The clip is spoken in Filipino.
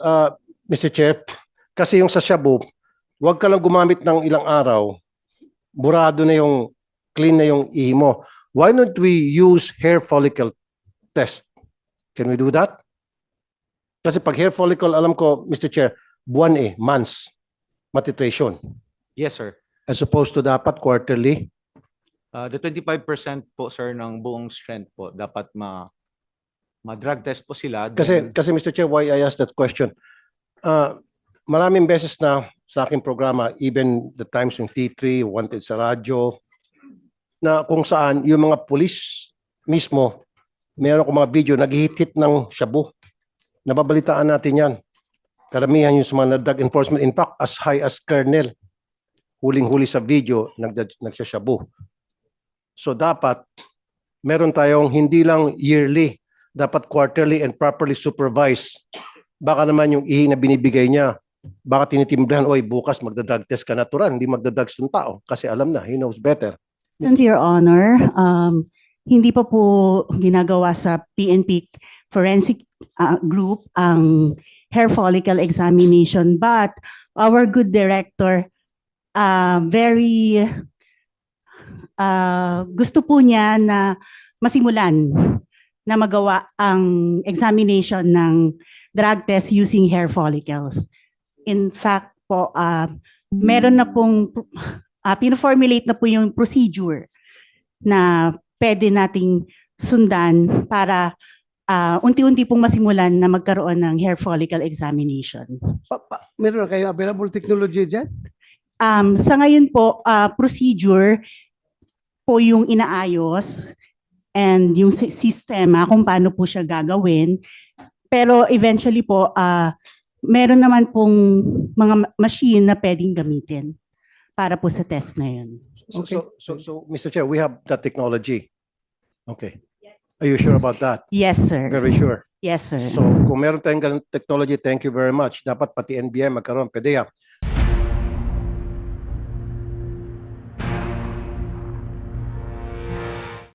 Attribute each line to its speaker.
Speaker 1: uh, Mr. Chair, kasi yung sa shabu, huwag ka lang gumamit ng ilang araw, burado na yung, clean na yung ihi mo. Why don't we use hair follicle test? Can we do that? Kasi pag hair follicle, alam ko, Mr. Chair, buwan eh, months, matitration.
Speaker 2: Yes, sir.
Speaker 1: As opposed to dapat quarterly.
Speaker 2: Uh, the 25% po, sir, ng buong strength po, dapat ma ma-drug test po sila.
Speaker 1: Kasi,
Speaker 2: then-
Speaker 1: kasi Mr. Chair, why I asked that question? Uh, maraming beses na sa aking programa, even the times yung T3, wanted sa radyo, na kung saan yung mga pulis mismo, meron ko mga video, naghihit ng shabu. Nababalitaan natin yan. Karamihan yung sa mga drug enforcement. In fact, as high as Colonel, huling-huli sa video, nagda- nagsashabu. So dapat, meron tayong hindi lang yearly, dapat quarterly and properly supervised. Baka naman yung ihi na binibigay niya, baka tinitimbrahan, oy, bukas magda-drug test ka natural, hindi magda-drugs ng tao. Kasi alam na, he knows better.
Speaker 3: And Your Honor, um, hindi pa po ginagawa sa PNP forensic uh, group ang hair follicle examination but our good director uh, very uh, gusto po niya na masimulan na magawa ang examination ng drug test using hair follicles. In fact po, uh, meron na pong uh, pino-formulate na po yung procedure na pwede nating sundan para ah, unti-unti pong masimulan na magkaroon ng hair follicle examination.
Speaker 4: Pa, pa, meron na kayo available technology dyan?
Speaker 3: Um, sa ngayon po, ah, procedure po yung inaayos and yung si- sistema kung paano po siya gagawin. Pero eventually po, ah, meron naman pong mga ma- machine na pwedeng gamitin para po sa test na yun.
Speaker 1: So,
Speaker 4: Okay.
Speaker 1: so, so, so, Mr. Chair, we have that technology. Okay. Are you sure about that?
Speaker 3: Yes, sir.
Speaker 1: Very sure.
Speaker 3: Yes, sir.
Speaker 1: So kung meron tayong ganun technology, thank you very much. Dapat pati NBI magkaroon, PDEA.